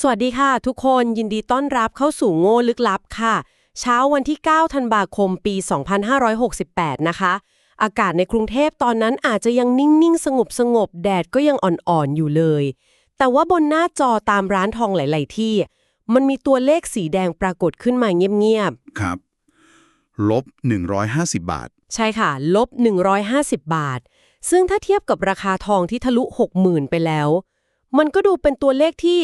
สวัสดีค่ะ ทุกคนยินดีต้อนรับเข้าสู่โง่ลึกลับค่ะ เช้าวันที่ 9 ธันวาคมปี 2568 นะคะ อากาศในกรุงเทพตอนนั้นอาจจะยังนิ่ง ๆ สงบสงบๆแดดก็ยังอ่อน ๆ อยู่เลย แต่ว่าบนหน้าจอตามร้านทองหลาย ๆ ที่ มันมีตัวเลขสีแดงปรากฏขึ้นมาเงียบครับ ลบ 150 บาทๆใช่ค่ะ ลบ 150 บาท ซึ่งถ้าเทียบกับราคาทองที่ทะลุ 60,000 ไปแล้ว มันก็ดูเป็นตัวเลขที่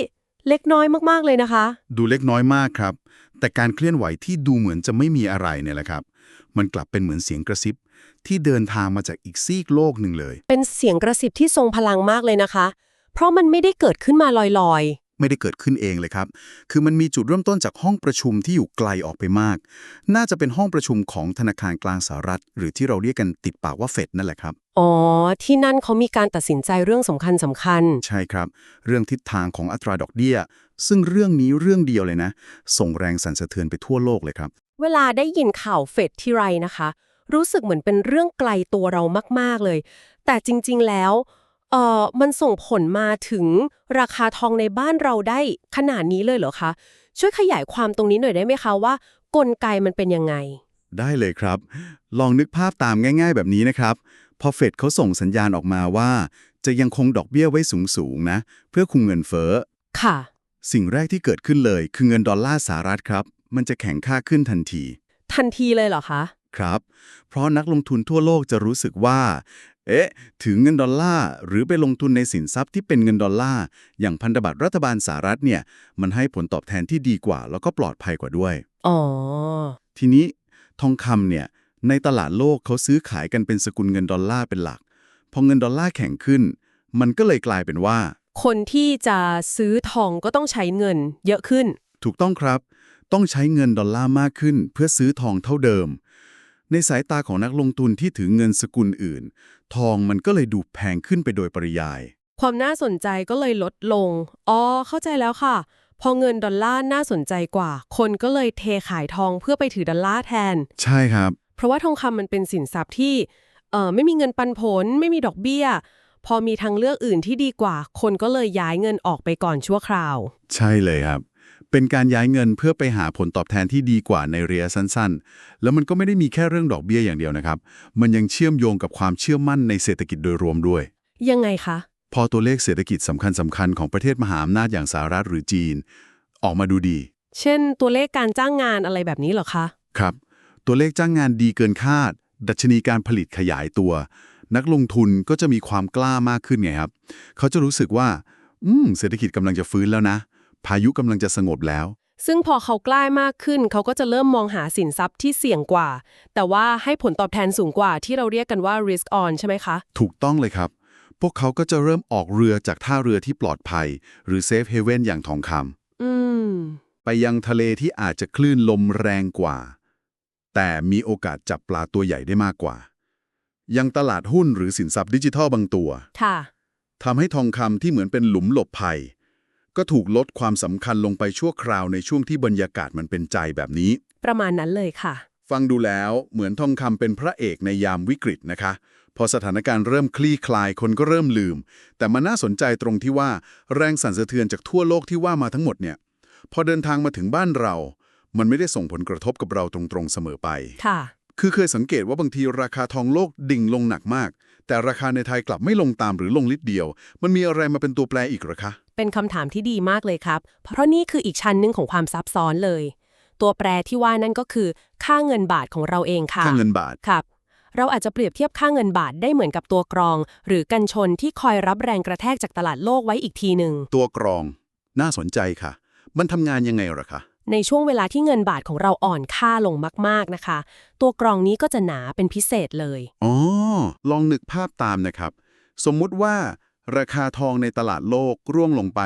เล็กน้อยมากๆเลยนะคะ ดูเล็กน้อยมากครับ แต่การเคลื่อนไหวที่ดูเหมือนจะไม่มีอะไรเนี่ยแหละครับ มันกลับเป็นเหมือนเสียงกระซิบ ที่เดินทางมาจากอีกซีกโลกหนึ่งเลย เป็นเสียงกระซิบที่ทรงพลังมากเลยนะคะ เพราะมันไม่ได้เกิดขึ้นมาลอยไม่ได้เกิดขึ้นเองเลยครับ คือมันมีจุดเริ่มต้นจากห้องประชุมที่อยู่ไกลออกไปมาก น่าจะเป็นห้องประชุมของธนาคารกลางสหรัฐ หรือที่เราเรียกกันติดปากว่าเฟดนั่นแหละครับๆอ๋อ ที่นั่นเขามีการตัดสินใจเรื่องสำคัญสำคัญ ใช่ครับ เรื่องทิศทางของอัตราดอกเบี้ย ซึ่งเรื่องนี้เรื่องเดียวเลยนะ ส่งแรงสั่นสะเทือนไปทั่วโลกเลยครับ เวลาได้ยินข่าวเฟดที่ไรนะคะ รู้สึกเหมือนเป็นเรื่องไกลตัวเรามาก ๆ เลย แต่จริง ๆ แล้ว เอ่อ มันส่งผลมาถึงราคาทองในบ้านเราได้ขนาดนี้เลยเหรอคะ ช่วยขยายความตรงนี้หน่อยได้ไหมคะว่ากลไกมันเป็นยังไง ได้เลยครับ ลองนึกภาพตามง่าย ๆ แบบนี้นะครับ พอเฟดเขาส่งสัญญาณออกมาว่า จะยังคงดอกเบี้ยไว้สูงๆนะ เพื่อคุมเงินเฟ้อ ค่ะ สิ่งแรกที่เกิดขึ้นเลย คือเงินดอลลาร์สหรัฐครับ มันจะแข็งค่าขึ้นทันที ทันทีเลยเหรอคะ ครับ เพราะนักลงทุนทั่วโลกจะรู้สึกว่า เอ๊ะถึงเงินดอลลาร์หรือไปลงทุนในสินทรัพย์ที่เป็นเงินดอลลาร์อย่างพันธบัตรรัฐบาลสหรัฐเนี่ย มันให้ผลตอบแทนที่ดีกว่า แล้วก็ปลอดภัยกว่าด้วย อ๋อ ทีนี้ทองคำเนี่ย ในตลาดโลกเขาซื้อขายกันเป็นสกุลเงินดอลลาร์เป็นหลัก พอเงินดอลลาร์แข็งขึ้น มันก็เลยกลายเป็นว่า คนที่จะซื้อทองก็ต้องใช้เงินเยอะขึ้น ถูกต้องครับ ต้องใช้เงินดอลลาร์มากขึ้น เพื่อซื้อทองเท่าเดิม ในสายตาของนักลงทุนที่ถือเงินสกุลอื่น ทองมันก็เลยดูแพงขึ้นไปโดยปริยาย ความน่าสนใจก็เลยลดลง อ๋อ เข้าใจแล้วค่ะ พอเงินดอลลาร์น่าสนใจกว่า คนก็เลยเทขายทองเพื่อไปถือดอลลาร์แทน ใช่ครับ เพราะว่าทองคำมันเป็นสินทรัพย์ที่เอ่อไม่มีเงินปันผล ไม่มีดอกเบี้ย พอมีทางเลือกอื่นที่ดีกว่า คนก็เลยย้ายเงินออกไปก่อนชั่วคราว ใช่เลยครับ เป็นการย้ายเงินเพื่อไปหาผลตอบแทนที่ดีกว่าในระยะสั้นๆ แล้วมันก็ไม่ได้มีแค่เรื่องดอกเบี้ยอย่างเดียวนะครับ มันยังเชื่อมโยงกับความเชื่อมั่นในเศรษฐกิจโดยรวมด้วย ยังไงคะพอตัวเลขเศรษฐกิจสำคัญสำคัญๆของประเทศมหาอำนาจอย่างสหรัฐหรือจีน ออกมาดูดี เช่น ตัวเลขการจ้างงานอะไรแบบนี้เหรอคะ ครับ ตัวเลขจ้างงานดีเกินคาด ดัชนีการผลิตขยายตัว นักลงทุนก็จะมีความกล้ามากขึ้นไงครับ เขาจะรู้สึกว่า อืม เศรษฐกิจกำลังจะฟื้นแล้วนะ พายุกำลังจะสงบแล้ว ซึ่งพอเขาใกล้มากขึ้น เขาก็จะเริ่มมองหาสินทรัพย์ที่เสี่ยงกว่า แต่ว่าให้ผลตอบแทนสูงกว่าที่เราเรียกกันว่า risk on ใช่ไหมคะ ถูกต้องเลยครับ พวกเขาก็จะเริ่มออกเรือจากท่าเรือที่ปลอดภัย หรือ safe haven อย่างทองคำอืม ไปยังทะเลที่อาจจะคลื่นลมแรงกว่า แต่มีโอกาสจับปลาตัวใหญ่ได้มากกว่า ยังตลาดหุ้นหรือสินทรัพย์ดิจิทัลบางตัวค่ะทำให้ทองคำที่เหมือนเป็นหลุมหลบภัย ก็ถูกลดความสำคัญลงไปชั่วคราวในช่วงที่บรรยากาศมันเป็นใจแบบนี้ ประมาณนั้นเลยค่ะ ฟังดูแล้วเหมือนทองคำเป็นพระเอกในยามวิกฤตนะคะ พอสถานการณ์เริ่มคลี่คลายคนก็เริ่มลืม แต่มันน่าสนใจตรงที่ว่าแรงสั่นสะเทือนจากทั่วโลกที่ว่ามาทั้งหมดเนี่ยพอเดินทางมาถึงบ้านเรา มันไม่ได้ส่งผลกระทบกับเราตรงๆเสมอไป ค่ะ คือเคยสังเกตว่าบางทีราคาทองโลกดิ่งลงหนักมาก แต่ราคาในไทยกลับไม่ลงตามหรือลงลิดเดียว มันมีอะไรมาเป็นตัวแปรอีกเหรอคะ เป็นคำถามที่ดีมากเลยครับ เพราะนี่คืออีกชั้นหนึ่งของความซับซ้อนเลย ตัวแปรที่ว่านั่นก็คือ ค่าเงินบาทของเราเองค่ะ ค่าเงินบาท ครับ เราอาจจะเปรียบเทียบค่าเงินบาทได้เหมือนกับตัวกรอง หรือกันชนที่คอยรับแรงกระแทกจากตลาดโลกไว้อีกทีหนึ่ง ตัวกรอง น่าสนใจค่ะ มันทำงานยังไงเหรอคะ ในช่วงเวลาที่เงินบาทของเราอ่อนค่าลงมากๆนะคะ ตัวกรองนี้ก็จะหนาเป็นพิเศษเลย อ๋อ ลองนึกภาพตามนะครับ สมมุติว่า ราคาทองในตลาดโลกร่วงลงไป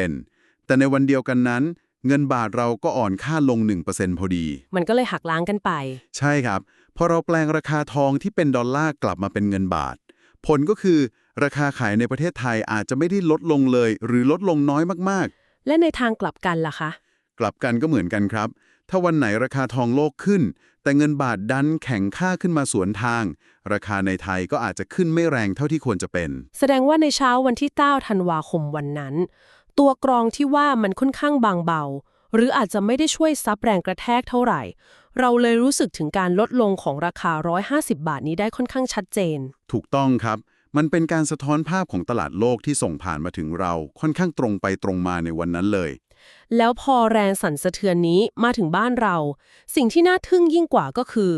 1%แต่ในวันเดียวกันนั้น เงินบาทเราก็อ่อนค่าลง 1%พอดี มันก็เลยหักล้างกันไป ใช่ครับ พอเราแปลงราคาทองที่เป็นดอลลาร์กลับมาเป็นเงินบาท ผลก็คือ ราคาขายในประเทศไทยอาจจะไม่ได้ลดลงเลย หรือลดลงน้อยมากและในทางกลับกันล่ะคะๆ กลับกันก็เหมือนกันครับ ถ้าวันไหนราคาทองโลกขึ้น แต่เงินบาทดันแข็งค่าขึ้นมาสวนทาง ราคาในไทยก็อาจจะขึ้นไม่แรงเท่าที่ควรจะเป็น แสดงว่าในเช้าวันที่9ธันวาคมวันนั้น ตัวกรองที่ว่ามันค่อนข้างบางเบา หรืออาจจะไม่ได้ช่วยซับแรงกระแทกเท่าไหร่ เราเลยรู้สึกถึงการลดลงของราคา 150 บาทนี้ได้ค่อนข้างชัดเจน ถูกต้องครับมันเป็นการสะท้อนภาพของตลาดโลกที่ส่งผ่านมาถึงเราค่อนข้างตรงไปตรงมาในวันนั้นเลย แล้วพอแรงสั่นสะเทือนนี้มาถึงบ้านเรา สิ่งที่น่าทึ่งยิ่งกว่าก็คือ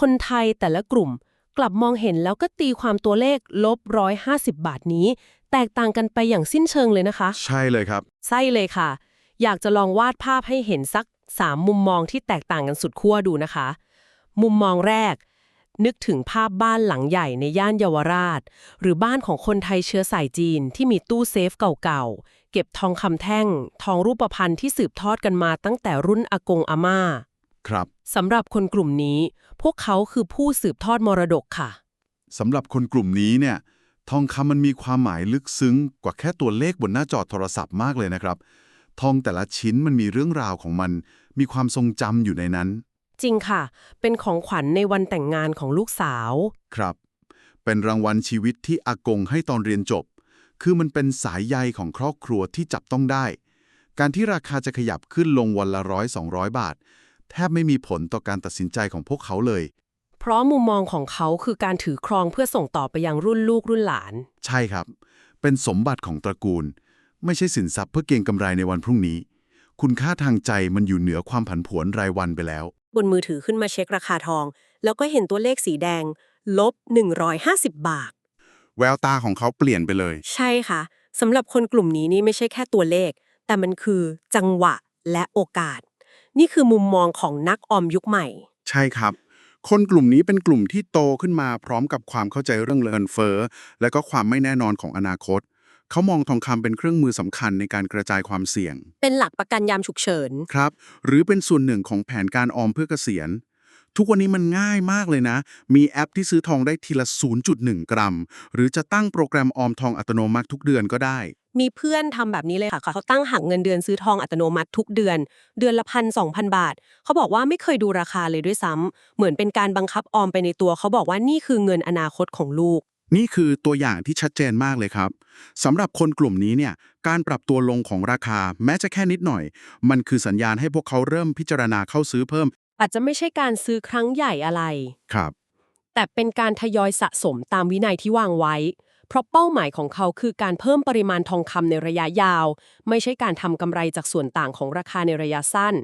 คนไทยแต่ละกลุ่ม กลับมองเห็นแล้วก็ตีความตัวเลขลบ150บาทนี้ แตกต่างกันไปอย่างสิ้นเชิงเลยนะคะ ใช่เลยครับ ใช่เลยค่ะ อยากจะลองวาดภาพให้เห็นสัก3มุมมองที่แตกต่างกันสุดขั้วดูนะคะ มุมมองแรก นึกถึงภาพบ้านหลังใหญ่ในย่านเยาวราช หรือบ้านของคนไทยเชื้อสายจีนที่มีตู้เซฟเก่าๆ เก็บทองคำแท่ง ทองรูปพรรณที่สืบทอดกันมาตั้งแต่รุ่นอากงอาม่า ครับสำหรับคนกลุ่มนี้ พวกเขาคือผู้สืบทอดมรดกค่ะ สำหรับคนกลุ่มนี้เนี่ย ทองคำมันมีความหมายลึกซึ้งกว่าแค่ตัวเลขบนหน้าจอโทรศัพท์มากเลยนะครับ ทองแต่ละชิ้นมันมีเรื่องราวของมัน มีความทรงจำอยู่ในนั้น จริงค่ะ เป็นของขวัญในวันแต่งงานของลูกสาว ครับ เป็นรางวัลชีวิตที่อากงให้ตอนเรียนจบ คือมันเป็นสายใยของครอบครัวที่จับต้องได้ การที่ราคาจะขยับขึ้นลงวันละร้อยสองร้อยบาท แทบไม่มีผลต่อการตัดสินใจของพวกเขาเลย เพราะมุมมองของเขาคือการถือครองเพื่อส่งต่อไปยังรุ่นลูกรุ่นหลาน ใช่ครับ เป็นสมบัติของตระกูล ไม่ใช่สินทรัพย์เพื่อเก็งกำไรในวันพรุ่งนี้ คุณค่าทางใจมันอยู่เหนือความผันผวนรายวันไปแล้ว บนมือถือขึ้นมาเช็คราคาทอง แล้วก็เห็นตัวเลขสีแดง ลบ 150 บาท แววตาของเขาเปลี่ยนไปเลย ใช่ค่ะสำหรับคนกลุ่มนี้นี่ไม่ใช่แค่ตัวเลข แต่มันคือจังหวะและโอกาส นี่คือมุมมองของนักออมยุคใหม่ ใช่ครับ คนกลุ่มนี้เป็นกลุ่มที่โตขึ้นมาพร้อมกับความเข้าใจเรื่องเงินเฟ้อและก็ความไม่แน่นอนของอนาคต เขามองทองคำเป็นเครื่องมือสำคัญในการกระจายความเสี่ยง เป็นหลักประกันยามฉุกเฉิน ครับ หรือเป็นส่วนหนึ่งของแผนการออมเพื่อเกษียณ ทุกวันนี้มันง่ายมากเลยนะ มีแอปที่ซื้อทองได้ทีละ 0.1 กรัม หรือจะตั้งโปรแกรมออมทองอัตโนมัติทุกเดือนก็ได้ มีเพื่อนทำแบบนี้เลยค่ะ เขาตั้งหักเงินเดือนซื้อทองอัตโนมัติทุกเดือน เดือนละพันสองพันบาท เขาบอกว่าไม่เคยดูราคาเลยด้วยซ้ำเหมือนเป็นการบังคับออมไปในตัว เขาบอกว่านี่คือเงินอนาคตของลูก นี่คือตัวอย่างที่ชัดเจนมากเลยครับสำหรับคนกลุ่มนี้เนี่ยการปรับตัวลงของราคาแม้จะแค่นิดหน่อย มันคือสัญญาณให้พวกเขาเริ่มพิจารณาเข้าซื้อเพิ่ม อาจจะไม่ใช่การซื้อครั้งใหญ่อะไร ครับ แต่เป็นการทยอยสะสมตามวินัยที่วางไว้ เพราะเป้าหมายของเขาคือการเพิ่มปริมาณทองคำในระยะยาว ไม่ใช่การทำกำไรจากส่วนต่างของราคาในระยะสั้น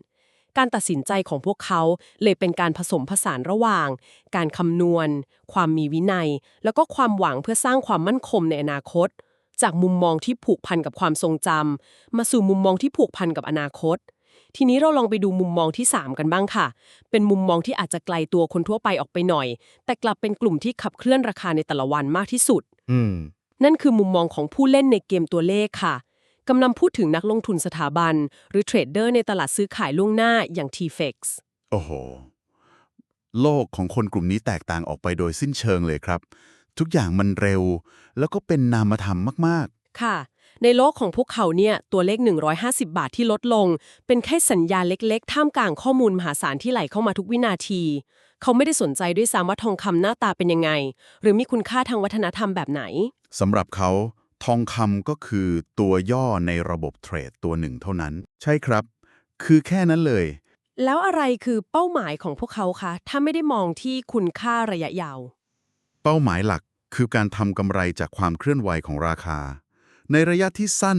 การตัดสินใจของพวกเขาเลยเป็นการผสมผสานระหว่าง การคำนวณ ความมีวินัย แล้วก็ความหวังเพื่อสร้างความมั่นคงในอนาคต จากมุมมองที่ผูกพันกับความทรงจำมาสู่มุมมองที่ผูกพันกับอนาคต ทีนี้เราลองไปดูมุมมองที่ 3 กันบ้างค่ะ เป็นมุมมองที่อาจจะไกลตัวคนทั่วไปออกไปหน่อย แต่กลับเป็นกลุ่มที่ขับเคลื่อนราคาในแต่ละวันมากที่สุด อืม นั่นคือมุมมองของผู้เล่นในเกมตัวเลขค่ะกำลังพูดถึงนักลงทุนสถาบัน หรือเทรดเดอร์ในตลาดซื้อขายล่วงหน้าอย่าง TFX โอ้โห โลกของคนกลุ่มนี้แตกต่างออกไปโดยสิ้นเชิงเลยครับ ทุกอย่างมันเร็ว แล้วก็เป็นนามธรรมมากค่ะ ในโลกของพวกเขาเนี่ยตัวเลข 150 บาทที่ลดลง เป็นแค่สัญญาณเล็กๆ ท่ามกลางข้อมูลมหาศาลที่ไหลเข้ามาทุกวินาที เขาไม่ได้สนใจด้วยซ้ำว่าทองคำหน้าตาเป็นยังไง หรือมีคุณค่าทางวัฒนธรรมแบบไหนๆสำหรับเขาทองคำก็คือตัวย่อในระบบเทรดตัวหนึ่งเท่านั้น ใช่ครับ คือแค่นั้นเลย แล้วอะไรคือเป้าหมายของพวกเขาคะ ถ้าไม่ได้มองที่คุณค่าระยะยาว เป้าหมายหลักคือการทำกำไรจากความเคลื่อนไหวของราคา ในระยะที่สั้น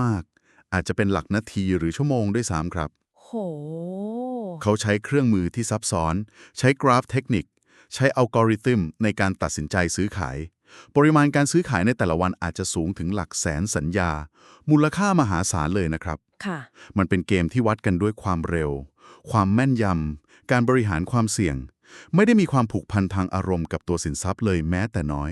มากๆอาจจะเป็นหลักนาทีหรือชั่วโมงด้วยซ้ำครับ โห เขาใช้เครื่องมือที่ซับซ้อน ใช้กราฟเทคนิค ใช้อัลกอริทึมในการตัดสินใจซื้อขาย ปริมาณการซื้อขายในแต่ละวันอาจจะสูงถึงหลักแสนสัญญา มูลค่ามหาศาลเลยนะครับ ค่ะ มันเป็นเกมที่วัดกันด้วยความเร็ว ความแม่นยำ การบริหารความเสี่ยง ไม่ได้มีความผูกพันทางอารมณ์กับตัวสินทรัพย์เลยแม้แต่น้อย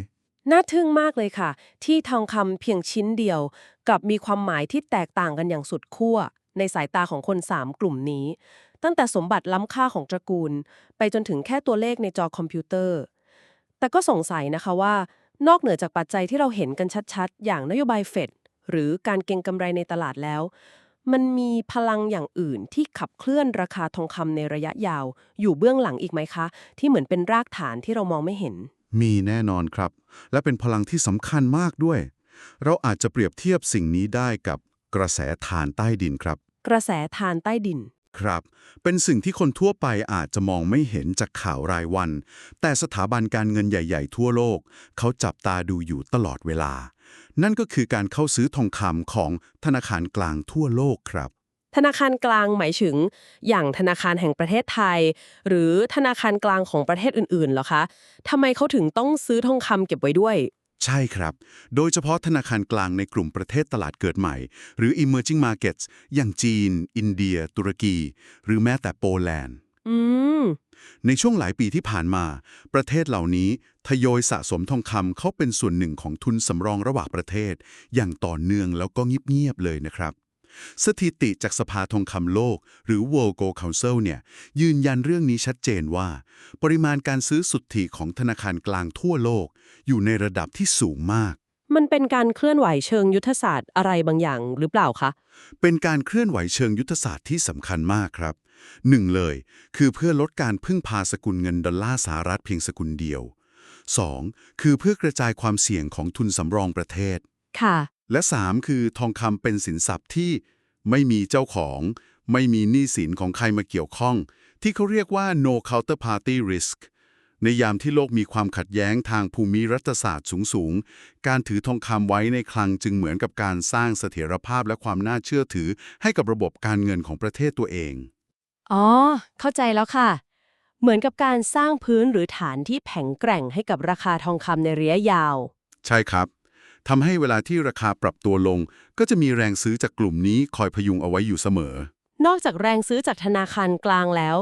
น่าทึ่งมากเลยค่ะ ที่ทองคำเพียงชิ้นเดียว กับมีความหมายที่แตกต่างกันอย่างสุดขั้ว ในสายตาของคน3กลุ่มนี้ ตั้งแต่สมบัติล้ำค่าของตระกูล ไปจนถึงแค่ตัวเลขในจอคอมพิวเตอร์ แต่ก็สงสัยนะคะว่า นอกเหนือจากปัจจัยที่เราเห็นกันชัดๆ อย่างนโยบายเฟดหรือการเก็งกำไรในตลาดแล้ว มันมีพลังอย่างอื่นที่ขับเคลื่อนราคาทองคำในระยะยาว อยู่เบื้องหลังอีกไหมคะ ที่เหมือนเป็นรากฐานที่เรามองไม่เห็น มีแน่นอนครับ และเป็นพลังที่สำคัญมากด้วย เราอาจจะเปรียบเทียบสิ่งนี้ได้กับกระแสทานใต้ดินครับ กระแสทานใต้ดิน ครับ เป็นสิ่งที่คนทั่วไปอาจจะมองไม่เห็นจากข่าวรายวัน แต่สถาบันการเงินใหญ่ ๆ ทั่วโลก เขาจับตาดูอยู่ตลอดเวลา นั่นก็คือการเข้าซื้อทองคำของธนาคารกลางทั่วโลกครับ ธนาคารกลางหมายถึง อย่างธนาคารแห่งประเทศไทย หรือธนาคารกลางของประเทศอื่นๆเหรอคะทำไมเขาถึงต้องซื้อทองคำเก็บไว้ด้วย ใช่ครับ โดยเฉพาะธนาคารกลางในกลุ่มประเทศตลาดเกิดใหม่ หรือ emerging markets อย่างจีน อินเดีย ตุรกี หรือแม้แต่โปแลนด์อืมในช่วงหลายปีที่ผ่านมา ประเทศเหล่านี้ทยอยสะสมทองคำเข้าเป็นส่วนหนึ่งของทุนสำรองระหว่างประเทศ อย่างต่อเนื่องแล้วก็เงียบๆเลยนะครับ สถิติจากสภาทองคำโลก หรือ World Gold Council เนี่ยยืนยันเรื่องนี้ชัดเจนว่า ปริมาณการซื้อสุทธิของธนาคารกลางทั่วโลก อยู่ในระดับที่สูงมาก มันเป็นการเคลื่อนไหวเชิงยุทธศาสตร์อะไรบางอย่างหรือเปล่าคะ เป็นการเคลื่อนไหวเชิงยุทธศาสตร์ที่สำคัญมากครับหนึ่งเลย คือเพื่อลดการพึ่งพาสกุลเงินดอลลาร์สหรัฐเพียงสกุลเดียว 2. คือเพื่อกระจายความเสี่ยงของทุนสำรองประเทศ ค่ะ และ 3 คือทองคำเป็นสินทรัพย์ที่ไม่มีเจ้าของ ไม่มีหนี้สินของใครมาเกี่ยวข้อง ที่เขาเรียกว่า no counterparty risk ในยามที่โลกมีความขัดแย้งทางภูมิรัฐศาสตร์สูงๆ การถือทองคำไว้ในคลังจึงเหมือนกับการสร้างเสถียรภาพและความน่าเชื่อถือให้กับระบบการเงินของประเทศตัวเอง อ๋อ เข้าใจแล้วค่ะ เหมือนกับการสร้างพื้นหรือฐานที่แข็งแกร่งให้กับราคาทองคำในระยะยาว ใช่ครับ ทำให้เวลาที่ราคาปรับตัวลง ก็จะมีแรงซื้อจากกลุ่มนี้คอยพยุงเอาไว้อยู่เสมอ นอกจากแรงซื้อจากธนาคารกลางแล้ว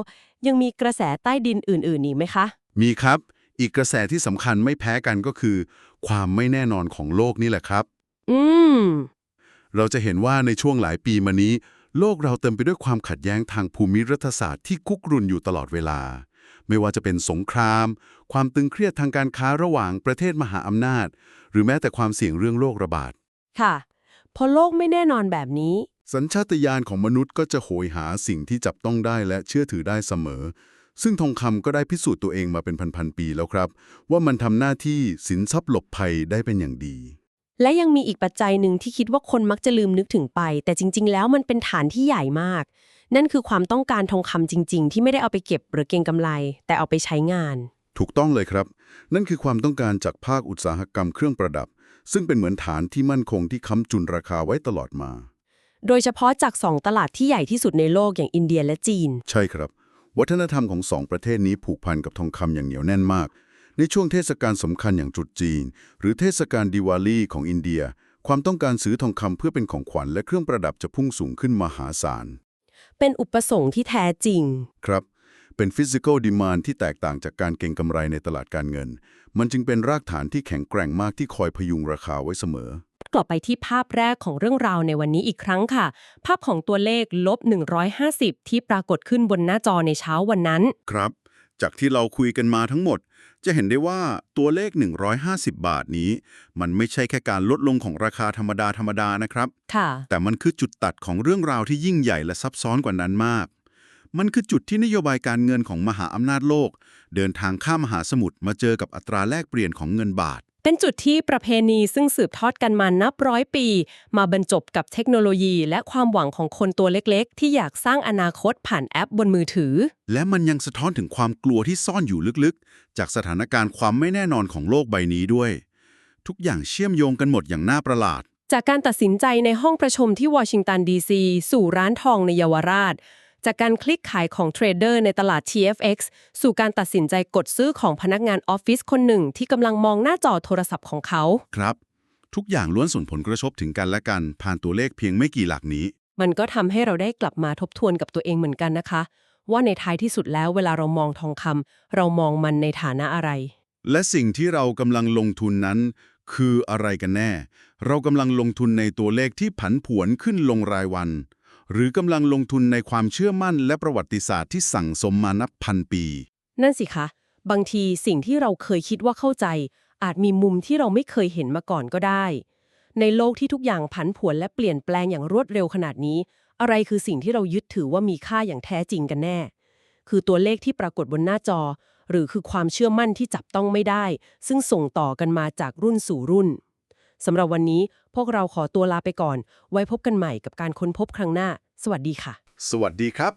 ยังมีกระแสใต้ดินอื่นๆอีกไหมคะ มีครับ อีกกระแสที่สำคัญไม่แพ้กันก็คือ ความไม่แน่นอนของโลกนี่แหละครับ อืม เราจะเห็นว่าในช่วงหลายปีมานี้ โลกเราเต็มไปด้วยความขัดแย้งทางภูมิรัฐศาสตร์ที่คุกรุ่นอยู่ตลอดเวลา ไม่ว่าจะเป็นสงคราม ความตึงเครียดทางการค้าระหว่างประเทศมหาอำนาจ หรือแม้แต่ความเสี่ยงเรื่องโรคระบาด ค่ะ พอโลกไม่แน่นอนแบบนี้ สัญชาตญาณของมนุษย์ก็จะโหยหาสิ่งที่จับต้องได้และเชื่อถือได้เสมอ ซึ่งทองคำก็ได้พิสูจน์ตัวเองมาเป็นพันๆปีแล้วครับ ว่ามันทำหน้าที่สินทรัพย์หลบภัยได้เป็นอย่างดี และยังมีอีกปัจจัยหนึ่งที่คิดว่าคนมักจะลืมนึกถึงไป แต่จริง ๆ แล้วมันเป็นฐานที่ใหญ่มาก นั่นคือความต้องการทองคำจริง ๆ ที่ไม่ได้เอาไปเก็บหรือเก็งกำไร แต่เอาไปใช้งาน ถูกต้องเลยครับ นั่นคือความต้องการจากภาคอุตสาหกรรมเครื่องประดับ ซึ่งเป็นเหมือนฐานที่มั่นคงที่ค้ำจุนราคาไว้ตลอดมา โดยเฉพาะจากสองตลาดที่ใหญ่ที่สุดในโลกอย่างอินเดียและจีน ใช่ครับ วัฒนธรรมของสองประเทศนี้ผูกพันกับทองคำอย่างเหนียวแน่นมาก ในช่วงเทศกาลสำคัญอย่างตรุษจีน หรือเทศกาลดิวาลีของอินเดีย ความต้องการซื้อทองคำเพื่อเป็นของขวัญและเครื่องประดับจะพุ่งสูงขึ้นมหาศาล เป็นอุปสงค์ที่แท้จริง ครับ เป็น physical demand ที่แตกต่างจากการเก็งกำไรในตลาดการเงิน มันจึงเป็นรากฐานที่แข็งแกร่งมากที่คอยพยุงราคาไว้เสมอ กลับไปที่ภาพแรกของเรื่องราวในวันนี้อีกครั้งค่ะ ภาพของตัวเลขลบ 150 ที่ปรากฏขึ้นบนหน้าจอในเช้าวันนั้น ครับ จากที่เราคุยกันมาทั้งหมด จะเห็นได้ว่าตัวเลข 150 บาทนี้ มันไม่ใช่แค่การลดลงของราคาธรรมดาธรรมดานะครับ ค่ะ แต่มันคือจุดตัดของเรื่องราวที่ยิ่งใหญ่และซับซ้อนกว่านั้นมาก มันคือจุดที่นโยบายการเงินของมหาอำนาจโลก เดินทางข้ามมหาสมุทรมาเจอกับอัตราแลกเปลี่ยนของเงินบาท เป็นจุดที่ประเพณีซึ่งสืบทอดกันมานับร้อยปี มาบรรจบกับเทคโนโลยีและความหวังของคนตัวเล็กๆ ที่อยากสร้างอนาคตผ่านแอปบนมือถือ และมันยังสะท้อนถึงความกลัวที่ซ่อนอยู่ลึกๆ จากสถานการณ์ความไม่แน่นอนของโลกใบนี้ด้วย ทุกอย่างเชื่อมโยงกันหมดอย่างน่าประหลาด จากการตัดสินใจในห้องประชุมที่วอชิงตันดีซีสู่ร้านทองในเยาวราช จากการคลิกขายของเทรดเดอร์ในตลาด TFX สู่การตัดสินใจกดซื้อของพนักงานออฟฟิศคนหนึ่งที่กำลังมองหน้าจอโทรศัพท์ของเขา ครับ ทุกอย่างล้วนส่งผลกระทบถึงกันและกัน ผ่านตัวเลขเพียงไม่กี่หลักนี้ มันก็ทำให้เราได้กลับมาทบทวนกับตัวเองเหมือนกันนะคะ ว่าในท้ายที่สุดแล้วเวลาเรามองทองคำเรามองมันในฐานะอะไร และสิ่งที่เรากำลังลงทุนนั้น คืออะไรกันแน่ เรากำลังลงทุนในตัวเลขที่ผันผวนขึ้นลงรายวัน หรือกำลังลงทุนในความเชื่อมั่นและประวัติศาสตร์ที่สั่งสมมานับพันปี นั่นสิคะ บางทีสิ่งที่เราเคยคิดว่าเข้าใจ อาจมีมุมที่เราไม่เคยเห็นมาก่อนก็ได้ ในโลกที่ทุกอย่างผันผวนและเปลี่ยนแปลงอย่างรวดเร็วขนาดนี้ อะไรคือสิ่งที่เรายึดถือว่ามีค่าอย่างแท้จริงกันแน่ คือตัวเลขที่ปรากฏบนหน้าจอ หรือคือความเชื่อมั่นที่จับต้องไม่ได้ ซึ่งส่งต่อกันมาจากรุ่นสู่รุ่นสำหรับวันนี้ พวกเราขอตัวลาไปก่อน ไว้พบกันใหม่กับการค้นพบครั้งหน้า สวัสดีค่ะ สวัสดีครับ